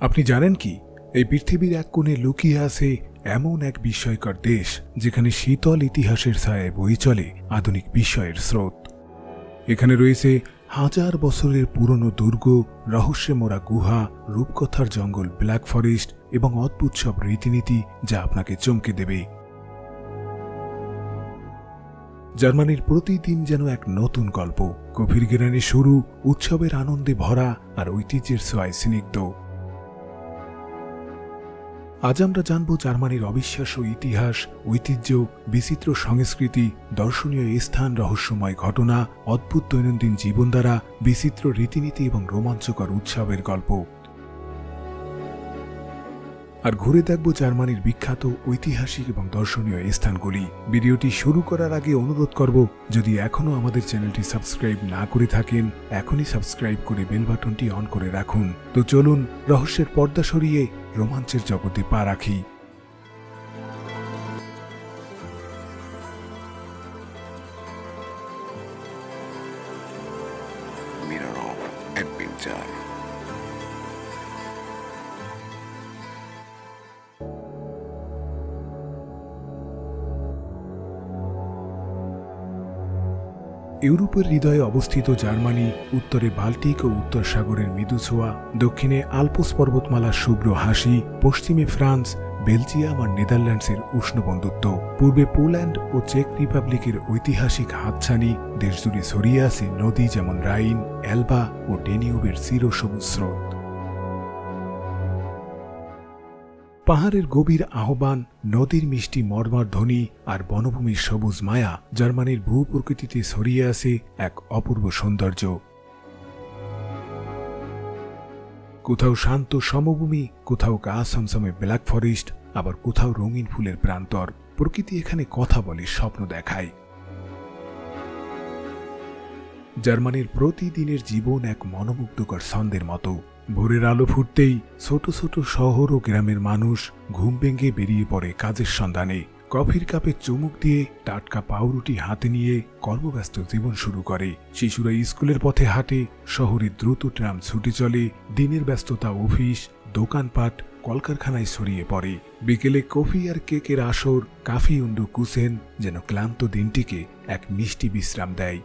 আপনি জানেন কি? এই পৃথিবীর এক কোণে লুকিয়ে আছে এমন এক বিস্ময়কর দেশ, যেখানে শীতল ইতিহাসের ছায়ায় বই চলে আধুনিক বিস্ময়ের স্রোত। এখানে রয়েছে হাজার বছরের পুরনো দুর্গ রহস্যে মোড়া গুহা, রূপকথার জঙ্গল ব্ল্যাক ফরেস্ট এবং অদ্ভুত সব রীতিনীতি যা আপনাকে চমকে দেবে। জার্মানির প্রতিদিন যেন এক নতুন গল্প, গভীর জ্ঞানে শুরু, উৎসবের আনন্দে ভরা আর ঐতিহ্যের ছোঁয়ায় স্নিগ্ধ। আজ আমরা জানব জার্মানির অবিশ্বাস্য ইতিহাস, ঐতিহ্য, বিচিত্র সংস্কৃতি, দর্শনীয় স্থান রহস্যময় ঘটনা, অদ্ভুত দৈনন্দিন জীবন দ্বারা বিচিত্র রীতিনীতি এবং রোমাঞ্চকর উৎসবের গল্প। আর ঘুরে দেখব জার্মানির বিখ্যাত ঐতিহাসিক এবং দর্শনীয় স্থানগুলি। ভিডিওটি শুরু করার আগে অনুরোধ করব, যদি এখনও আমাদের চ্যানেলটি সাবস্ক্রাইব না করে থাকেন, এখনই সাবস্ক্রাইব করে বেল বাটনটি অন করে রাখুন। তো চলুন, রহস্যের পর্দা সরিয়ে রোমাঞ্চের জগতে পা রাখি। Adventure. ইউরোপের হৃদয়ে অবস্থিত জার্মানি, উত্তরে বাল্টিক ও উত্তর সাগরের মৃদুছোয়া, দক্ষিণে আলপোস পর্বতমালার শুভ্র হাসি, পশ্চিমে ফ্রান্স, বেলজিয়াম আর নেদারল্যান্ডসের উষ্ণ বন্ধুত্ব। পূর্বে পোল্যান্ড ও চেক রিপাবলিকের ঐতিহাসিক হাতছানি, দেশজুড়ে ছড়িয়ে আছে নদী যেমন রাইন, অ্যালবা ও ডেনিউবের চিরসবুজ স্রোত। পাহাড়ের গভীর আহ্বান, নদীর মিষ্টি মর্মর ধ্বনি আর বনভূমির সবুজ মায়া জার্মানির ভূ প্রকৃতিতে ছড়িয়ে আছে এক অপূর্ব সৌন্দর্য। কোথাও শান্ত সমভূমি, কোথাও গা সমসমে ব্ল্যাক ফরেস্ট, আবার কোথাও রঙিন ফুলের প্রান্তর। প্রকৃতি এখানে কথা বলে, স্বপ্ন দেখায়। জার্মানির প্রতিদিনের জীবন এক মনোমুগ্ধকর ছন্দের মতো। ভোরের আলো ফুটতেই ছোট ছোট শহর ও গ্রামের মানুষ ঘুম ভেঙে বেরিয়ে পড়ে কাজের সন্ধানে। কফির কাপে চুমুক দিয়ে টাটকা পাউরুটি হাতে নিয়ে কর্মব্যস্ত জীবন শুরু করে। শিশুরা স্কুলের পথে হাঁটে, শহরে দ্রুত ট্রাম ছুটে চলে, দিনের ব্যস্ততা অফিস, দোকানপাট, কলকারখানায় ছড়িয়ে পড়ে। বিকেলে কফি আর কেকের আসর, কাফি উন্ডু কুসেন যেন ক্লান্ত দিনটিকে এক মিষ্টি বিশ্রাম দেয়।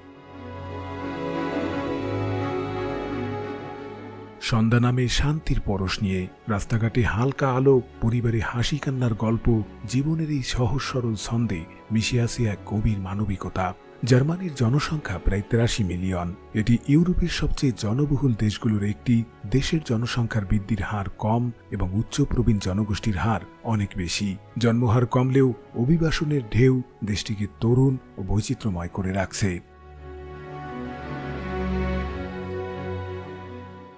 সন্ধ্যা নামে শান্তির পরশ নিয়ে রাস্তাঘাটে হালকা আলো, পরিবারে হাসি কান্নার গল্প, জীবনের এই সহজ সরল ছন্দে মিশে আছে এক গভীর মানবিকতা। জার্মানির জনসংখ্যা প্রায় তেরাশি মিলিয়ন। এটি ইউরোপের সবচেয়ে জনবহুল দেশগুলোর একটি। দেশের জনসংখ্যার বৃদ্ধির হার কম এবং উচ্চ প্রবীণ জনগোষ্ঠীর হার অনেক বেশি। জন্মহার কমলেও অভিবাসনের ঢেউ দেশটিকে তরুণ ও বৈচিত্র্যময় করে রাখছে।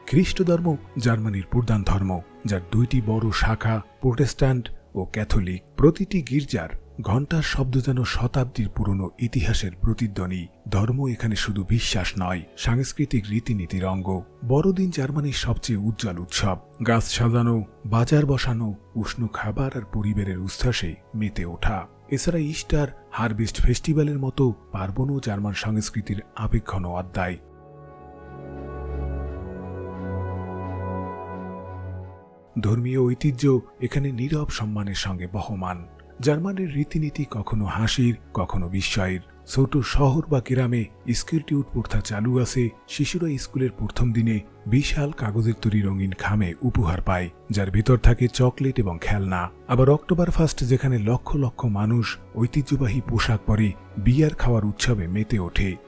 খ্রিস্ট ধর্ম জার্মানির প্রধান ধর্ম, যার দুইটি বড় শাখা, প্রোটেস্ট্যান্ট ও ক্যাথলিক। প্রতিটি গির্জার ঘণ্টার শব্দ যেন শতাব্দীর পুরনো ইতিহাসের প্রতিধ্বনি। ধর্ম এখানে শুধু বিশ্বাস নয়, সাংস্কৃতিক রীতিনীতির অঙ্গ। বড়দিন জার্মানির সবচেয়ে উজ্জ্বল উৎসব। গাছ সাজানো, বাজার বসানো, উষ্ণ খাবার আর পরিবারের উচ্ছ্বাসে মেতে ওঠা। এছাড়া ইস্টার হারভেস্ট ফেস্টিভ্যালের মতো পার্বণও জার্মান সংস্কৃতির আবেগঘন অধ্যায়। ধর্মীয় ঐতিহ্য এখানে নীরব সম্মানের সঙ্গে বহমান। জার্মানের রীতিনীতি কখনো হাসির, কখনো বিস্ময়ের। ছোট শহর বা গ্রামে স্কিলটিউট প্রথা চালু আছে, শিশুরা স্কুলের প্রথম দিনে বিশাল কাগজের তৈরি রঙিন খামে উপহার পায়, যার ভিতর থাকে চকলেট এবং খেলনা। আবার অক্টোবর ফার্স্ট যেখানে লক্ষ লক্ষ মানুষ ঐতিহ্যবাহী পোশাক পরে বিয়ার খাওয়ার উৎসবে মেতে ওঠে।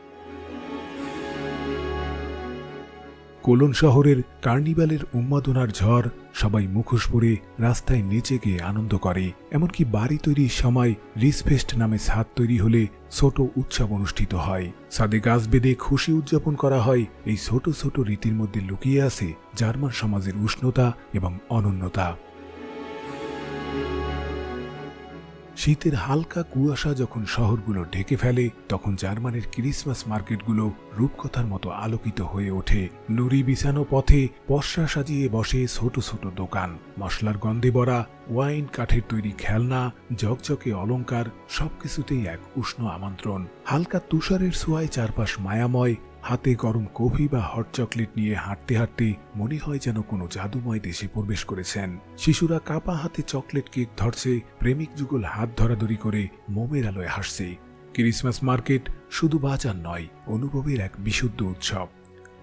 কোলন শহরের কার্নিভালের উন্মাদনার ঝড় সবাই মুখোশ পরে রাস্তায় নেচে গিয়ে আনন্দ করে। এমনকি বাড়ি তৈরির সময় রিসফেস্ট নামে ছাদ তৈরি হলে ছোট উৎসব অনুষ্ঠিত হয়। সাদে গাছ বেঁধে খুশি উদযাপন করা হয়। এই ছোট ছোট রীতির মধ্যে লুকিয়ে আছে জার্মান সমাজের উষ্ণতা এবং অনন্যতা। শীতের হালকা কুয়াশা যখন শহরগুলো ঢেকে ফেলে, তখন জার্মানির ক্রিসমাস মার্কেটগুলো রূপকথার মতো আলোকিত হয়ে ওঠে। নুড়ি বিছানো পথে পশরা সাজিয়ে বসে ছোট ছোট দোকান, মশলার গন্ধে ভরা, ওয়াইন কাঠের তৈরি খেলনা জকজকে অলংকার, সবকিছুতেই এক উষ্ণ আমন্ত্রণ। হালকা তুষারের ছোঁয়ায় চারপাশ মায়াময় হাতে গরম কফি বা হট চকলেট নিয়ে হাঁটতে হাঁটতে মনে হয় যেন কোনো জাদুময় দেশে প্রবেশ করেছেন। শিশুরা কাপা হাতে চকলেট কেক ধরছে, প্রেমিক যুগল হাত ধরাধরি করে মোমের আলোয় হাসছে। ক্রিসমাস মার্কেট শুধু বাজার নয়, অনুভবের এক বিশুদ্ধ উৎসব।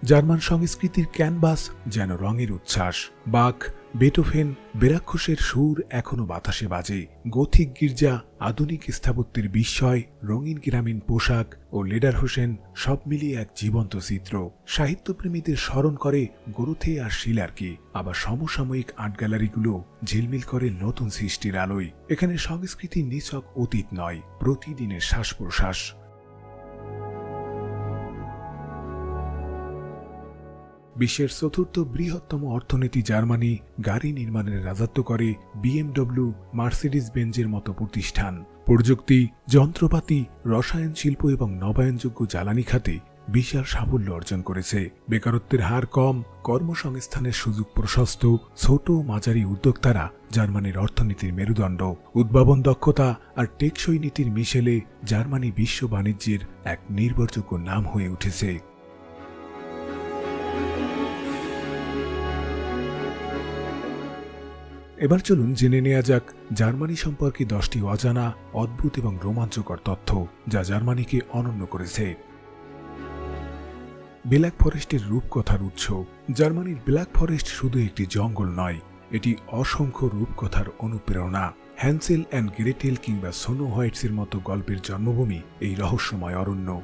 জার্মান সংস্কৃতির ক্যানভাস যেন রঙের উচ্ছ্বাস। বাক বেটোফেন বেরাক্ষসের সুর এখনও বাতাসে বাজে। গথিক গির্জা, আধুনিক স্থাপত্যের বিস্ময়, রঙিন গ্রামীণ পোশাক ও লেডার হোসেন সব মিলিয়ে এক জীবন্ত চিত্র। সাহিত্যপ্রেমীদের স্মরণ করে গরুথে আর শিলারকে। আবার সমসাময়িক আর্ট গ্যালারিগুলো ঝিলমিল করে নতুন সৃষ্টির আলোয়। এখানে সংস্কৃতি নিছক অতীত নয়, প্রতিদিনের শ্বাস প্রশ্বাস বিশ্বের চতুর্থ বৃহত্তম অর্থনীতি জার্মানি গাড়ি নির্মাণের রাজত্ব করে বিএমডব্লিউ মার্সিডিস বেঞ্জের মতো প্রতিষ্ঠান। প্রযুক্তি, যন্ত্রপাতি, রসায়ন শিল্প এবং নবায়নযোগ্য জ্বালানি খাতে বিশাল সাফল্য অর্জন করেছে। বেকারত্বের হার কম, কর্মসংস্থানের সুযোগ প্রশস্ত ছোট মাঝারি উদ্যোক্তারা জার্মানির অর্থনীতির মেরুদণ্ড। উদ্ভাবন দক্ষতা আর টেকসই নীতির মিশেলে জার্মানি বিশ্ব বাণিজ্যের এক নির্ভরযোগ্য নাম হয়ে উঠেছে। এবার চলুন জেনে নেওয়া যাক জার্মানি সম্পর্কে দশটি অজানা, অদ্ভুত এবং রোমাঞ্চকর তথ্য, যা জার্মানিকে অনন্য করেছে। ব্ল্যাক ফরেস্টের রূপকথার উৎস। জার্মানির ব্ল্যাক ফরেস্ট শুধু একটি জঙ্গল নয়, এটি অসংখ্য রূপকথার অনুপ্রেরণা। হ্যান্সেল অ্যান্ড গ্রেটেল কিংবা সোনো হোয়াইটসের মতো গল্পের জন্মভূমি এই রহস্যময় অরণ্য।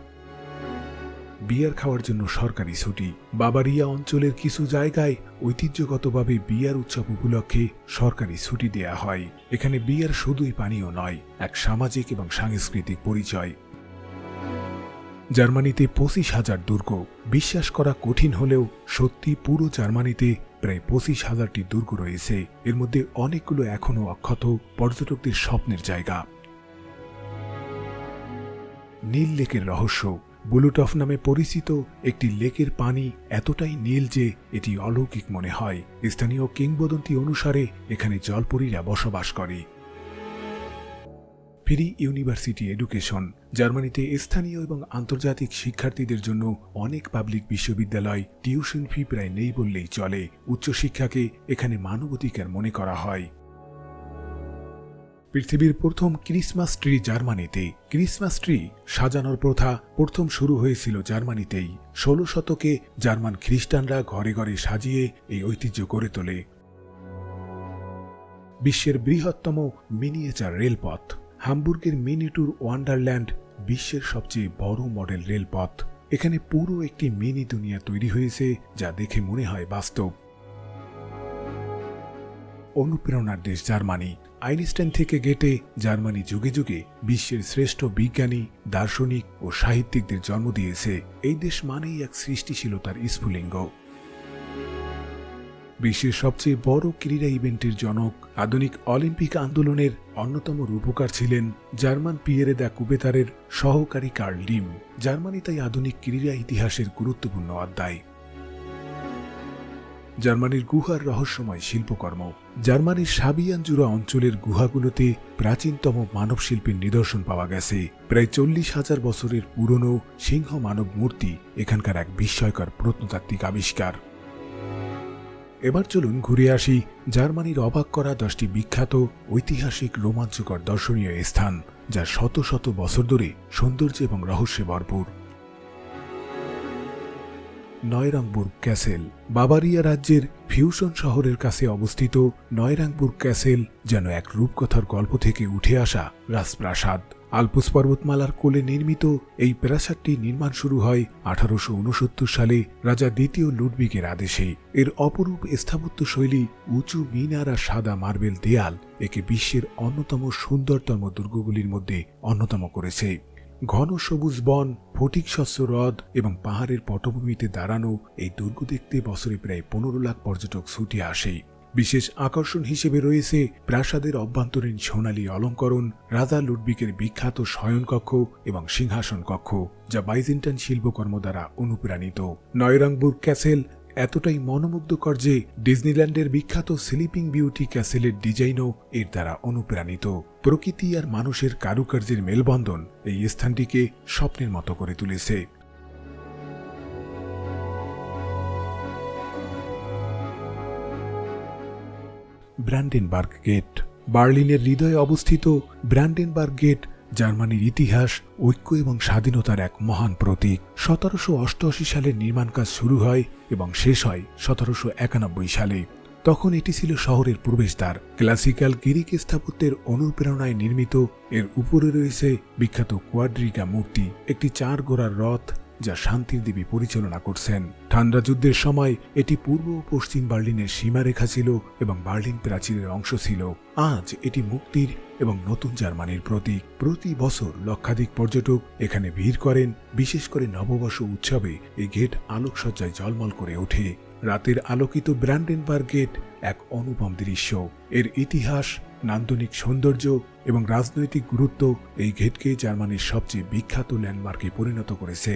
বিয়ার খাওয়ার জন্য সরকারি ছুটি। বাবারিয়া অঞ্চলের কিছু জায়গায় ঐতিহ্যগতভাবে বিয়ার উৎসব উপলক্ষে সরকারি ছুটি দেয়া হয়। এখানে বিয়ার শুধুই পানীয় নয়, এক সামাজিক এবং সাংস্কৃতিক পরিচয়। জার্মানিতে পঁচিশ হাজার দুর্গ। বিশ্বাস করা কঠিন হলেও সত্যি পুরো জার্মানিতে প্রায় পঁচিশ হাজারটি দুর্গ রয়েছে। এর মধ্যে অনেকগুলো এখনও অক্ষত পর্যটকদের স্বপ্নের জায়গা। নীল লেকের রহস্য। বুলুটফ নামে পরিচিত একটি লেকের পানি এতটাই নীল যে এটি অলৌকিক মনে হয়। স্থানীয় কিংবদন্তি অনুসারে এখানে জলপরীরা বসবাস করে। ফ্রি ইউনিভার্সিটি এডুকেশন, জার্মানিতে স্থানীয় এবং আন্তর্জাতিক শিক্ষার্থীদের জন্য অনেক পাবলিক বিশ্ববিদ্যালয় টিউশন ফি প্রায় নেই বললেই চলে। উচ্চশিক্ষাকে এখানে মানবাধিকার মনে করা হয়। পৃথিবীর প্রথম ক্রিসমাস ট্রি জার্মানিতে ক্রিসমাস ট্রি সাজানোর প্রথা প্রথম শুরু হয়েছিল জার্মানিতেই। ষোলো শতকে জার্মান খ্রিস্টানরা ঘরে ঘরে সাজিয়ে এই ঐতিহ্য গড়ে তোলে। বিশ্বের বৃহত্তম মিনিয়েচার রেলপথ। হামবুর্গের মিনিটুর ওয়ান্ডারল্যান্ড বিশ্বের সবচেয়ে বড় মডেল রেলপথ। এখানে পুরো একটি মিনি দুনিয়া তৈরি হয়েছে যা দেখে মনে হয় বাস্তব। অনুপ্রেরণার দেশ জার্মানি। আইনস্টাইন থেকে গেটে জার্মানি যুগে যুগে বিশ্বের শ্রেষ্ঠ বিজ্ঞানী, দার্শনিক ও সাহিত্যিকদের জন্ম দিয়েছে। এই দেশ মানেই এক সৃষ্টিশীলতার স্ফুলিঙ্গ। বিশ্বের সবচেয়ে বড় ক্রীড়া ইভেন্টের জনক, আধুনিক অলিম্পিক আন্দোলনের অন্যতম রূপকার ছিলেন জার্মান পিয়েরে দ্য কুবেতারের সহকারী কার্ল লিম। জার্মানি তাই আধুনিক ক্রীড়া ইতিহাসের গুরুত্বপূর্ণ অধ্যায়। জার্মানির গুহার রহস্যময় শিল্পকর্ম। জার্মানির সাবিয়ান জুড়া অঞ্চলের গুহাগুলোতে প্রাচীনতম মানব শিল্পের নিদর্শন পাওয়া গেছে। প্রায় চল্লিশ হাজার বছরের পুরনো সিংহ মানব মূর্তি এখানকার এক বিস্ময়কর প্রত্নতাত্ত্বিক আবিষ্কার। এবার চলুন ঘুরে আসি জার্মানির অবাক করা দশটি বিখ্যাত ঐতিহাসিক রোমাঞ্চকর দর্শনীয় স্থান, যা শত শত বছর ধরে সৌন্দর্য এবং রহস্যে ভরপুর। নয়রাংবুর্গ ক্যাসেল, বাবারিয়া রাজ্যের ফিউশন শহরের কাছে অবস্থিত নয়রাংবুর্গ ক্যাসেল যেন এক রূপকথার গল্প থেকে উঠে আসা রাজপ্রাসাদ। আলপুস পর্বতমালার কোলে নির্মিত এই প্রাসাদটি নির্মাণ শুরু হয় আঠারোশো উনসত্তর সালে রাজা দ্বিতীয় লুডবিগের আদেশে। এর অপরূপ স্থাপত্য শৈলী উঁচু মিনার আর সাদা মার্বেল দেয়াল একে বিশ্বের অন্যতম সুন্দরতম দুর্গগুলির মধ্যে অন্যতম করেছে। ঘন সবুজ বন, ফটিক শস্য হ্রদ এবং পাহাড়ের পটভূমিতে দাঁড়ানো এই দুর্গ দেখতে বছরে প্রায় পনেরো লাখ পর্যটক ছুটে আসে। বিশেষ আকর্ষণ হিসেবে রয়েছে প্রাসাদের অভ্যন্তরীণ সোনালী অলঙ্করণ, রাজা লুডবিকের বিখ্যাত শয়নকক্ষ এবং সিংহাসন কক্ষ, যা বাইজেন্টাইন শিল্পকর্ম দ্বারা অনুপ্রাণিত। নয়রাংবুর্গ ক্যাসেল এতটাই মনোমুগ্ধকর যে ডিজনিল্যান্ডের বিখ্যাত স্লিপিং বিউটি ক্যাসেলের ডিজাইনও এর দ্বারা অনুপ্রাণিত। প্রকৃতি আর মানুষের কারুকার্যের মেলবন্ধন এই স্থানটিকে স্বপ্নের মতো করে তুলেছে। ব্র্যান্ডেনবার্গ গেট, বার্লিনের হৃদয়ে অবস্থিত ব্র্যান্ডেনবার্গ গেট জার্মানির ইতিহাস, ঐক্য এবং স্বাধীনতার এক মহান প্রতীক। সতেরোশো অষ্টআশি সালে নির্মাণ কাজ শুরু হয় এবং শেষ হয় সতেরোশো একানব্বই সালে। তখন এটি ছিল শহরের প্রবেশদ্বার। ক্লাসিক্যাল গ্রিক স্থাপত্যের অনুপ্রেরণায় নির্মিত। এর উপরে রয়েছে বিখ্যাত কোয়াড্রিকা মূর্তি, একটি চার গোড়ার রথ যা শান্তির দেবী পরিচালনা করছেন। ঠান্ডা যুদ্ধের সময় এটি পূর্ব ও পশ্চিম বার্লিনের সীমারেখা ছিল এবং বার্লিন প্রাচীরের অংশ ছিল। আজ এটি মুক্তির এবং নতুন জার্মানির প্রতীক। প্রতি বছর লক্ষাধিক পর্যটক এখানে ভিড় করেন, বিশেষ করে নববর্ষ উৎসবে এই গেট আলোকসজ্জায় জলমল করে ওঠে। রাতের আলোকিত ব্র্যান্ডেনবার্গ গেট এক অনুপম দৃশ্য। এর ইতিহাস, নান্দনিক সৌন্দর্য এবং রাজনৈতিক গুরুত্ব এই গেটকে জার্মানির সবচেয়ে বিখ্যাত ল্যান্ডমার্কে পরিণত করেছে।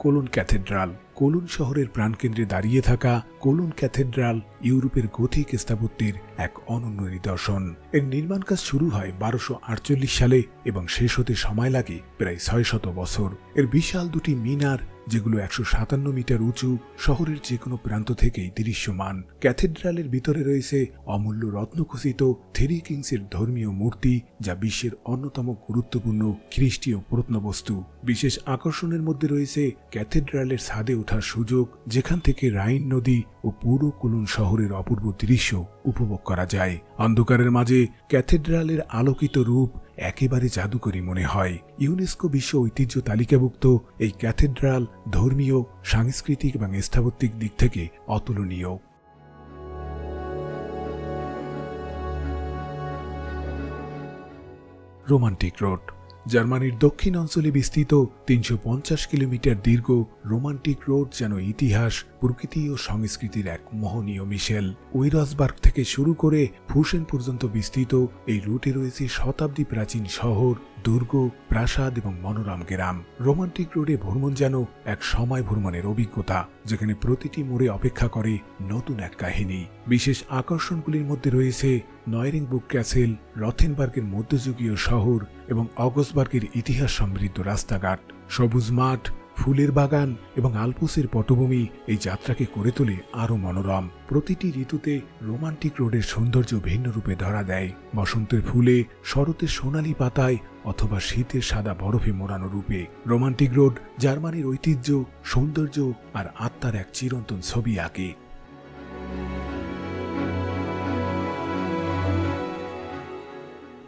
কোলন ক্যাথেড্রাল, কোলন শহরের প্রাণকেন্দ্রে দাঁড়িয়ে থাকা কোলন ক্যাথেড্রাল ইউরোপের গথিক স্থাপত্যের এক অনন্য নিদর্শন। এর নির্মাণ কাজ শুরু হয় বারোশো সালে এবং শেষ হতে সময় লাগে প্রায় ছয় শত বছর। এর বিশাল দুটি মিনার যেগুলো একশো সাতান্ন মিটার উঁচু, শহরের যে কোনো প্রান্ত থেকেই দৃশ্যমান। ক্যাথেড্রালের ভিতরে রয়েছে অমূল্য রত্নখচিত থেরি কিংসের ধর্মীয় মূর্তি, যা বিশ্বের অন্যতম গুরুত্বপূর্ণ খ্রিস্টীয় প্রত্নবস্তু। বিশেষ আকর্ষণের মধ্যে রয়েছে ক্যাথেড্রালের ছাদে ওঠার সুযোগ, যেখান থেকে রাইন নদী ও পুরো কুলুন শহরের অপূর্ব দৃশ্য উপভোগ করা যায়। অন্ধকারের মাঝে ক্যাথেড্রালের আলোকিত রূপ একেবারে জাদুকরী মনে হয়। ইউনেস্কো বিশ্ব ঐতিহ্য তালিকাভুক্ত এই ক্যাথেড্রাল ধর্মীয়, সাংস্কৃতিক এবং স্থাপত্যিক দিক থেকে অতুলনীয়। Romantic Road. জার্মানির দক্ষিণ অঞ্চলে বিস্তৃত তিনশো পঞ্চাশ কিলোমিটার দীর্ঘ রোমান্টিক রোড যেন ইতিহাস প্রকৃতি ও সংস্কৃতির এক মোহনীয় মিশেল। উইরসবার্গ থেকে শুরু করে ফুসেন পর্যন্ত বিস্তৃত এই রুটে রয়েছে শতাব্দী প্রাচীন শহর, দুর্গ, প্রাসাদ এবং মনোরম গ্রাম। রোমান্টিক রোডে ভ্রমণ যেন এক সময় ভ্রমণের অভিজ্ঞতা, যেখানে প্রতিটি মোড়ে অপেক্ষা করে নতুন এক কাহিনী। বিশেষ আকর্ষণগুলির মধ্যে রয়েছে নয়রিং বুক ক্যাসেল, রথেনবার্গের মধ্যযুগীয় শহর এবং অগস্টবার্গের ইতিহাস সমৃদ্ধ রাস্তাঘাট। সবুজ মাঠ ফুলের বাগান এবং আলপোসের পটভূমি এই যাত্রাকে করে তোলে আরও মনোরম। প্রতিটি ঋতুতে রোমান্টিক রোডের সৌন্দর্য ভিন্ন রূপে ধরা দেয়। বসন্তের ফুলে, শরতের সোনালি পাতায় অথবা শীতের সাদা বরফে মোড়ানো রূপে। রোমান্টিক রোড, জার্মানির ঐতিহ্য, সৌন্দর্য আর আত্মার এক চিরন্তন ছবি আঁকে।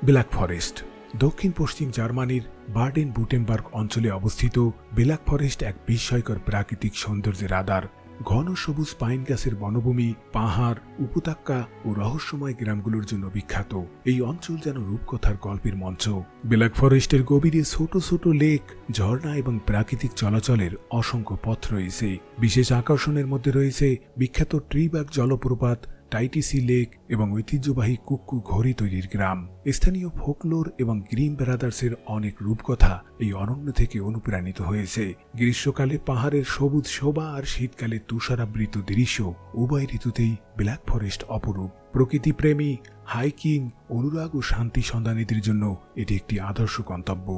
ব্ল্যাক ফরেস্ট দক্ষিণ পশ্চিম জার্মানির বার্ডেন বুটেনবার্গ অঞ্চলে অবস্থিত বেলাক ফরেস্ট এক বিস্ময়কর প্রাকৃতিক সৌন্দর্যের আধার ঘন সবুজ পাইন গাছের বনভূমি, পাহাড়, উপত্যকা ও রহস্যময় গ্রামগুলোর জন্য বিখ্যাত। এই অঞ্চল যেন রূপকথার গল্পের মঞ্চ। ব্ল্যাক ফরেস্টের গভীরে ছোট ছোট লেক, ঝর্ণা এবং প্রাকৃতিক চলাচলের অসংখ্য পথ রয়েছে। বিশেষ আকর্ষণের মধ্যে রয়েছে বিখ্যাত ট্রিবাগ জলপ্রপাত টাইটিসি লেক এবং ঐতিহ্যবাহী কুক্কু ঘড়ি তৈরির গ্রাম। স্থানীয় ফোকলোর এবং গ্রিম ব্রাদার্সের অনেক রূপকথা এই অরণ্য থেকে অনুপ্রাণিত হয়েছে। গ্রীষ্মকালে পাহাড়ের সবুজ শোভা আর শীতকালে তুষারাবৃত দৃশ্য উভয় ঋতুতেই ব্ল্যাক ফরেস্ট অপরূপ। প্রকৃতিপ্রেমী, হাইকিং, অনুরাগ ও শান্তি সন্ধানীদের জন্য এটি একটি আদর্শ গন্তব্য।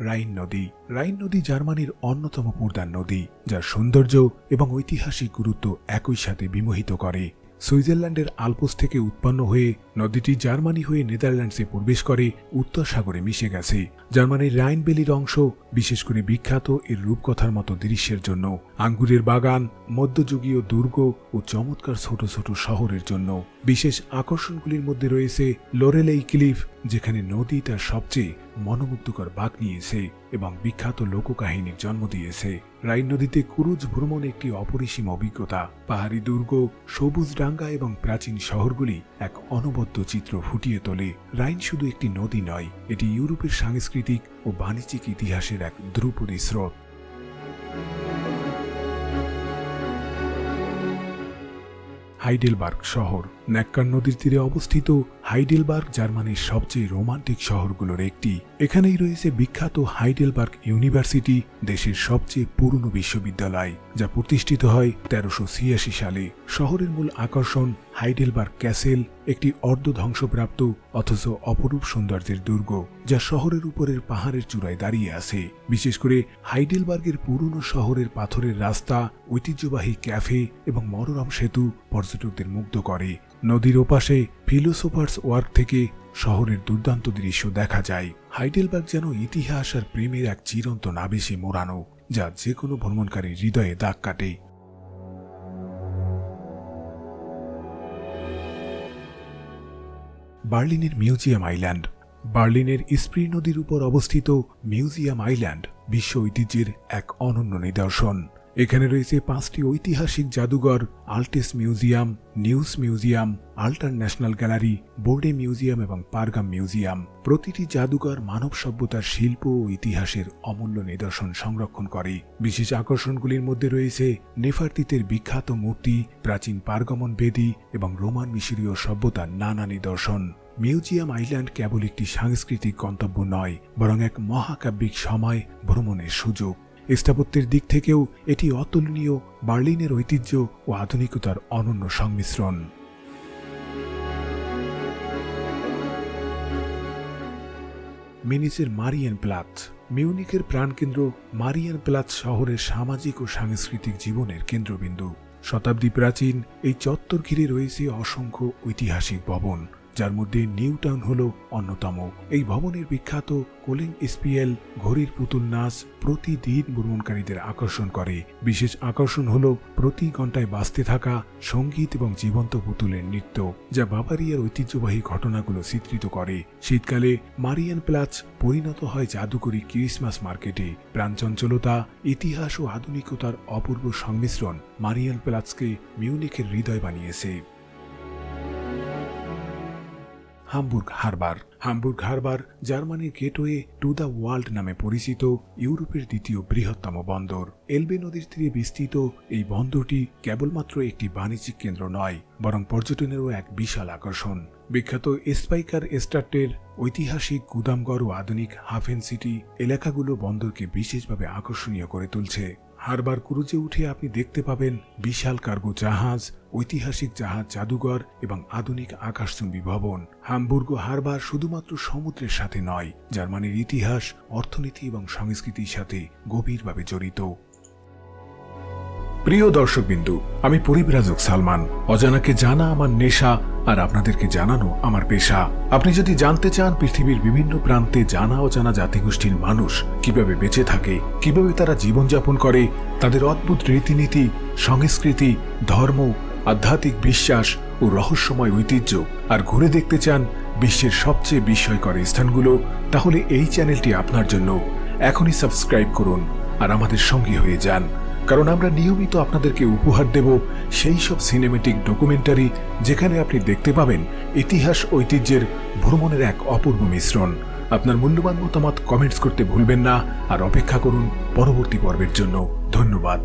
রাইন নদী। রাইন নদী জার্মানির অন্যতম প্রধান নদী, যার সৌন্দর্য এবং ঐতিহাসিক গুরুত্ব একই সাথে বিমোহিত করে। সুইজারল্যান্ডের আলপোস থেকে উৎপন্ন হয়ে নদীটি জার্মানি হয়ে নেদারল্যান্ডসে প্রবেশ করে উত্তর সাগরে মিশে গেছে। জার্মানির রাইন বেলির অংশ বিশেষ করে বিখ্যাত এর রূপকথার মতো দৃশ্যের জন্য, আঙ্গুরের বাগান, মধ্যযুগীয় দুর্গ ও চমৎকার ছোট ছোট শহরের জন্য। বিশেষ আকর্ষণগুলির মধ্যে রয়েছে লোরেলেই ক্লিফ যেখানে নদী তার সবচেয়ে মনোমুগ্ধকর বাঘ নিয়েছে এবং বিখ্যাত লোককাহিনীর জন্ম দিয়েছে। রাইন নদীতে কুরুজ ভ্রমণ একটি অপরিসীম অভিজ্ঞতা। পাহাড়ি দুর্গ, সবুজ ডাঙ্গা এবং প্রাচীন শহরগুলি এক অনবদ্য চিত্র ফুটিয়ে তোলে। রাইন শুধু একটি নদী নয়, এটি ইউরোপের সাংস্কৃতিক ও বাণিজ্যিক ইতিহাসের এক ধ্রুপদী স্রোত। হাইডেলবার্গ শহর। ন্যাক্কার নদীর তীরে অবস্থিত হাইডেলবার্গ, জার্মানির সবচেয়ে রোমান্টিক শহরগুলোর একটি। এখানেই রয়েছে বিখ্যাত হাইডেলবার্গ ইউনিভার্সিটি, দেশের সবচেয়ে পুরনো বিশ্ববিদ্যালয়, যা প্রতিষ্ঠিত হয় তেরোশো সালে। শহরের মূল আকর্ষণ হাইডেলবার্গ ক্যাসেল একটি অর্ধ ধ্বংসপ্রাপ্ত অথচ অপরূপ সৌন্দর্যের দুর্গ, যা শহরের উপরের পাহাড়ের চূড়ায় দাঁড়িয়ে আছে। বিশেষ করে হাইডেলবার্গের পুরনো শহরের পাথরের রাস্তা, ঐতিহ্যবাহী ক্যাফে এবং মনোরম সেতু পর্যটকদের মুগ্ধ করে। নদীর ওপাশে ফিলোসোফার্স ওয়ার্ক থেকে শহরের দুর্দান্ত দৃশ্য দেখা যায়। হাইডেলবার্গ যেন ইতিহাস আর প্রেমের এক চিরন্ত নাবেশে মোড়ানো, যা যে কোনো ভ্রমণকারীর হৃদয়ে দাগ কাটে। বার্লিনের মিউজিয়াম আইল্যান্ড। বার্লিনের স্প্রি নদীর উপর অবস্থিত মিউজিয়াম আইল্যান্ড বিশ্ব ঐতিহ্যের এক অনন্য নিদর্শন। এখানে রয়েছে পাঁচটি ঐতিহাসিক জাদুঘর, Altes Museum Neues Museum, Alte National Gallery, Bode Museum এবং পারগাম মিউজিয়াম। প্রতিটি জাদুঘর মানব সভ্যতার শিল্প ও ইতিহাসের অমূল্য নিদর্শন সংরক্ষণ করে। বিশেষ আকর্ষণগুলির মধ্যে রয়েছে নেফার্তিতের বিখ্যাত মূর্তি, প্রাচীন পারগমন বেদি এবং রোমান মিশরীয় সভ্যতার নানা নিদর্শন। মিউজিয়াম আইল্যান্ড কেবল একটি সাংস্কৃতিক গন্তব্য নয়, বরং এক মহাকাব্যিক সময় ভ্রমণের সুযোগ। স্থাপত্যের দিক থেকেও এটি অতুলনীয় বার্লিনের ঐতিহ্য ও আধুনিকতার অনন্য সংমিশ্রণ। মিনিসের মারিয়ান প্লাথ মিউনিকের প্রাণকেন্দ্র মারিয়ান প্লাথ শহরের সামাজিক ও সাংস্কৃতিক জীবনের কেন্দ্রবিন্দু। শতাব্দী প্রাচীন এই চত্বর ঘিরে রয়েছে অসংখ্য ঐতিহাসিক ভবন। যার মধ্যে নিউ টাউন হল অন্যতম। এই ভবনের বিখ্যাত কোলিং স্পিএল ঘড়ির পুতুল নাচ প্রতিদিন ভ্রমণকারীদের আকর্ষণ করে। বিশেষ আকর্ষণ হল প্রতি ঘন্টায় বাঁচতে থাকা সংগীত এবং জীবন্ত পুতুলের নৃত্য, যা বাবারিয়ার ঐতিহ্যবাহী ঘটনাগুলো চিত্রিত করে। শীতকালে মারিয়ান প্লাচ পরিণত হয় জাদুকরী ক্রিসমাস মার্কেটে। প্রাণচঞ্চলতা ইতিহাস ও আধুনিকতার অপূর্ব সংমিশ্রণ মারিয়ান প্লাচকে মিউনিখের হৃদয় বানিয়েছে। হামবুর্গ হারবার হামবুর্গ হারবার জার্মানির গেটওয়ে টু দ্য ওয়ার্ল্ড নামে পরিচিত ইউরোপের দ্বিতীয় বৃহত্তম বন্দর। এলবে নদীর তীরে বিস্তৃত, এই বন্দরটি কেবলমাত্র একটি বাণিজ্যিক কেন্দ্র নয়, বরং পর্যটনেরও এক বিশাল আকর্ষণ। বিখ্যাত স্পাইকার এস্টার্টের ঐতিহাসিক গুদামগড় ও আধুনিক হাফেন সিটি এলাকাগুলো বন্দরকে বিশেষভাবে আকর্ষণীয় করে তুলছে। হারবার ক্রুজে উঠে আপনি দেখতে পাবেন বিশাল কার্গো জাহাজ, ঐতিহাসিক জাহাজ জাদুঘর এবং আধুনিক আকাশচুম্বী ভবন। হামবুর্গ হারবার শুধুমাত্র সমুদ্রের সাথে নয়, জার্মানির ইতিহাস, অর্থনীতি এবং সংস্কৃতির সাথে গভীরভাবে জড়িত। প্রিয় দর্শকবিন্দু, আমি পরিব্রাজক সালমান। অজানাকে জানা আমার নেশা আর আপনাদেরকে জানানো আমার পেশা। আপনি যদি জানতে চান পৃথিবীর বিভিন্ন প্রান্তে জানা অজানা জাতিগোষ্ঠীর মানুষ কীভাবে বেঁচে থাকে, কীভাবে তারা জীবনযাপন করে, তাদের অদ্ভুত রীতিনীতি, সংস্কৃতি, ধর্ম, আধ্যাত্মিক বিশ্বাস ও রহস্যময় ঐতিহ্য আর ঘুরে দেখতে চান বিশ্বের সবচেয়ে বিস্ময়কর স্থানগুলো, তাহলে এই চ্যানেলটি আপনার জন্য। এখনই সাবস্ক্রাইব করুন আর আমাদের সঙ্গী হয়ে যান। কারণ আমরা নিয়মিত আপনাদেরকে উপহার দেব সেই সব সিনেমেটিক ডকুমেন্টারি যেখানে আপনি দেখতে পাবেন ইতিহাস, ঐতিহ্যের ভ্রমণের এক অপূর্ব মিশ্রণ। আপনার মূল্যবান মতামত কমেন্টস করতে ভুলবেন না আর অপেক্ষা করুন পরবর্তী পর্বের জন্য। ধন্যবাদ।